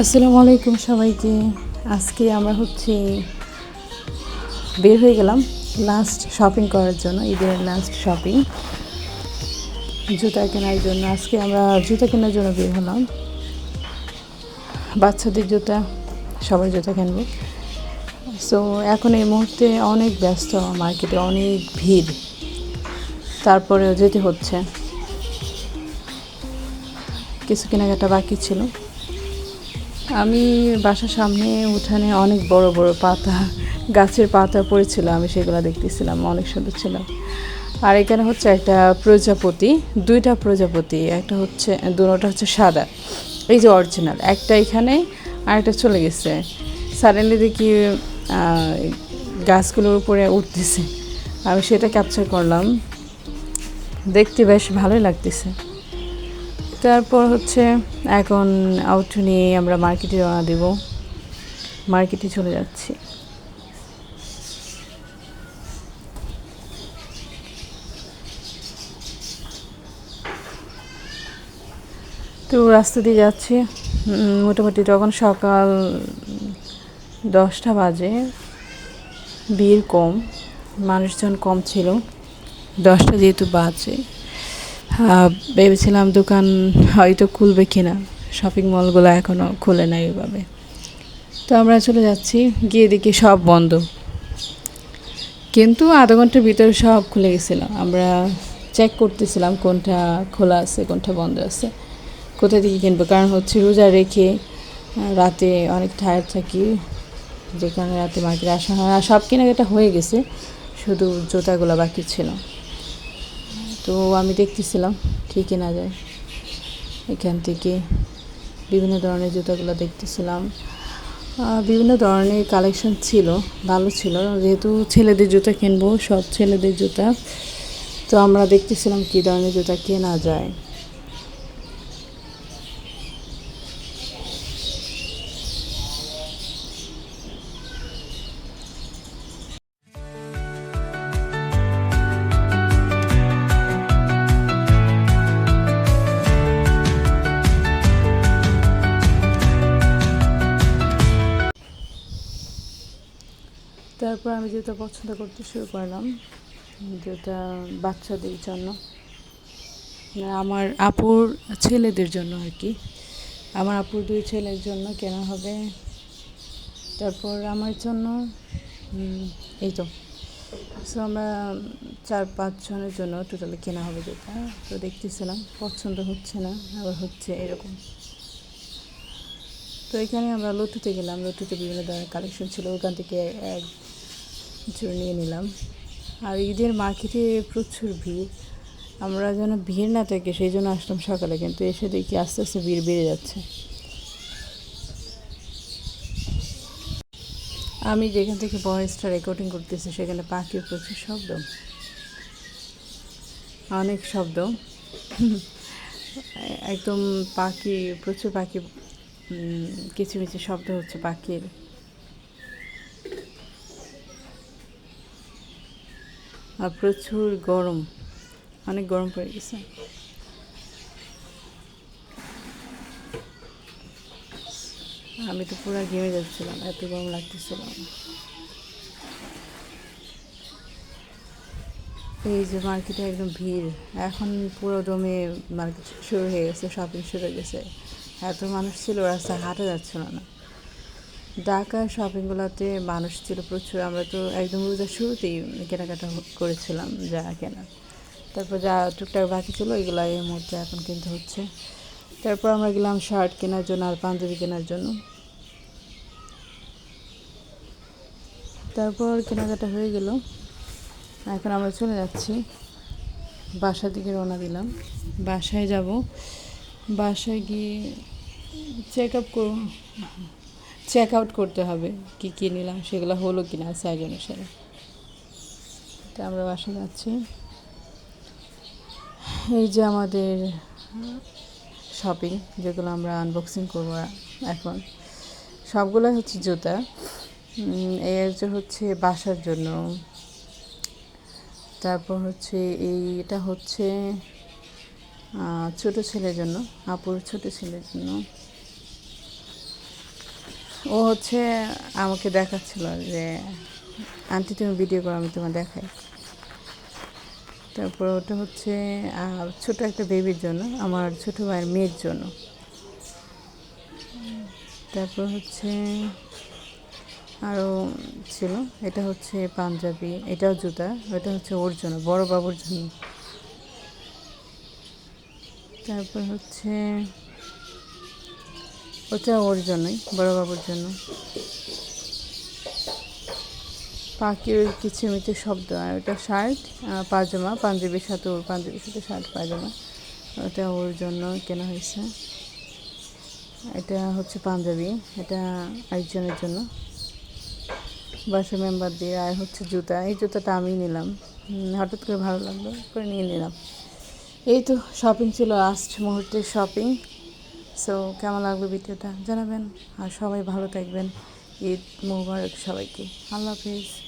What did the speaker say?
আসসালামু আলাইকুম সবাইকে। আজকে আমরা হচ্ছে বের হয়ে গেলাম লাস্ট শপিং করার জন্য, ঈদের লাস্ট শপিং জুতা কেনার জন্য। আজকে আমরা জুতা কেনার জন্য বের হলাম। বাচ্চাদের জুতা, সবার জুতা কিনবো। সো এখন এই মুহূর্তে অনেক ব্যস্ত মার্কেটে অনেক ভিড়। তারপরেও যেতে হচ্ছে। কিছু কেনাকাটা বাকি ছিল। আমি বাসার সামনে উঠানে অনেক বড় বড় পাতা, গাছের পাতা পড়েছিল, আমি সেগুলো দেখতেছিলাম, অনেক সুন্দর ছিল। আর এখানে হচ্ছে একটা প্রজাপতি, দুইটা প্রজাপতি, একটা হচ্ছে দুটোটা হচ্ছে সাদা। এই যে অরিজিনাল একটা এখানে আর একটা চলে গেছে। সাডেনলি দেখি গাছগুলোর উপরে উঠতেছে। আমি সেটা ক্যাপচার করলাম। দেখতে বেশ ভালোই লাগতেছে। তারপর হচ্ছে এখন আউট নিয়ে আমরা মার্কেটে রওনা দেব। মার্কেটে চলে যাচ্ছি। তো রাস্তা দিয়ে যাচ্ছি। মোটামুটি তখন সকাল দশটা বাজে, ভিড় কম, মানুষজন কম ছিল। দশটা যেহেতু বাজে। ভেবেছিলাম দোকান হয়তো খুলবে কিনা। শপিং মলগুলো এখনও খুলে নাই ওইভাবে। তো আমরা চলে যাচ্ছি, গিয়ে দেখি সব বন্ধ। কিন্তু আধা ঘণ্টার ভিতরে সব খুলে গেছিল। আমরা চেক করতেছিলাম কোনটা খোলা আছে, কোনটা বন্ধ আছে কোথা থেকে কিনবো। কারণ হচ্ছে রোজা রেখে রাতে অনেক টায়ার থাকি যেখানে রাতে মার্কেটে আসা হয় আর সব কেনাকাটা হয়ে গেছে, শুধু জুতাগুলো বাকি ছিল। তো আমি দেখতেছিলাম কী কেনা যায়। এখান থেকে বিভিন্ন ধরনের জুতোগুলো দেখতেছিলাম। বিভিন্ন ধরনের কালেকশন ছিল, ভালো ছিল। যেহেতু ছেলেদের জুতা কিনবো, সব ছেলেদের জুতা। তো আমরা দেখতেছিলাম কী ধরনের জুতা কেনা যায়। তারপর আমি জুতো পছন্দ করতে শুরু করলাম জুতা বাচ্চাদের জন্য না, আমার আপুর ছেলেদের জন্য আর কি। আমার আপুর দুই ছেলের জন্য কেনা হবে। তারপর আমার জন্য এই তো। সো আমরা চার পাঁচজনের জন্য টোটালি কেনা হবে যেটা। তো দেখতেছিলাম পছন্দ হচ্ছে না আবার হচ্ছে এরকম। তো এখানে আমরা লটুতে গেলাম। লটুতে বিভিন্ন ধরনের কালেকশন ছিল। ওখান থেকে এক জোর নিয়ে নিলাম। আর ঈদের মার্কেটে প্রচুর ভিড়। আমরা যেন ভিড় না থাকে সেই জন্য আসলাম সকালে কিন্তু এসে দেখি আস্তে আস্তে ভিড় বেড়ে যাচ্ছে। আমি যেখান থেকে ভয়েসটা রেকর্ডিং করতেছি সেখানে পাখির প্রচুর শব্দ। অনেক শব্দ। একদম পাখি প্রচুর পাখি উম, কিচিমিচি শব্দ হচ্ছে পাখির। আর প্রচুর গরম। অনেক গরম পড়ে গেছে। আমি তো পুরো ঘেমে যাচ্ছিলাম, এত গরম লাগতেছিল। এই যে মার্কেটে একদম ভিড়, এখন পুরো দমে মার্কেট শুরু হয়ে গেছে শপিং শুরু হয়ে গেছে। এত মানুষ ছিল, রাস্তায় হাঁটা যাচ্ছিল না। ঢাকার শপিংগুলোতে মানুষ ছিল প্রচুর। আমরা তো একদম রোজার শুরুতেই কেনাকাটা করেছিলাম যা কেনা। তারপর যা টুকটাক বাকি ছিল এগুলো এই মুহূর্তে এখন কিনতে হচ্ছে। তারপর আমরা গেলাম শার্ট কেনার জন্য আর পাঞ্জাবি কেনার জন্য। তারপর কেনাকাটা হয়ে গেল। এখন আমরা চলে যাচ্ছি। বাসার দিকে রওনা দিলাম। বাসায় যাব। বাসায় গিয়ে চেক আপ করব। চেক আউট করতে হবে কী কী নিলাম সেগুলো হলো কি না সাইজ অনুসারে। তো আমরা বাসা যাচ্ছি এই যে আমাদের শপিং যেগুলো আমরা আনবক্সিং করব এখন। সবগুলোই হচ্ছে জুতা। এই যে হচ্ছে বাসার জন্য। তারপর হচ্ছে এইটা হচ্ছে আহ, ছোট ছেলের জন্য আপুর ছোট ছেলের জন্য। ও হচ্ছে আমাকে দেখাচ্ছিল যে, আন্টি, তুমি ভিডিও করো, আমি তোমার দেখাই। তারপর ওটা হচ্ছে ছোট একটা বেবির জন্য, আমার ছোট ভাইয়ের মেয়ের জন্য। তারপর হচ্ছে আরও ছিল, এটা হচ্ছে পাঞ্জাবি, এটাও জুতা, ওটা হচ্ছে ওর জন্য, বড় বাবুর জন্য। তারপর হচ্ছে ওটা ওর জন্যই, বড় বাবুর জন্য। পাখির কিচিমিচি শব্দ, আর ওটা শার্ট পাজামা, পাঞ্জাবির সাথে ওর পাঞ্জাবির সাথে শার্ট, পাজামা। ওটা ওর জন্য কেনা হয়েছে। এটা হচ্ছে পাঞ্জাবি, এটা আরেকজনের জন্য। বাসা মেম্বার দিয়ে আর হচ্ছে জুতা। এই জুতাটা আমি নিলাম। হঠাৎ করে ভালো লাগল, করে নিয়ে নিলাম। এই তো শপিং ছিল লাস্ট মুহূর্তের শপিং সো কেমন লাগল ভিডিওটা? জানাবেন। আর সবাই ভালো থাকবেন। ঈদ মোবারক সবাইকে। আল্লাহ হাফিজ।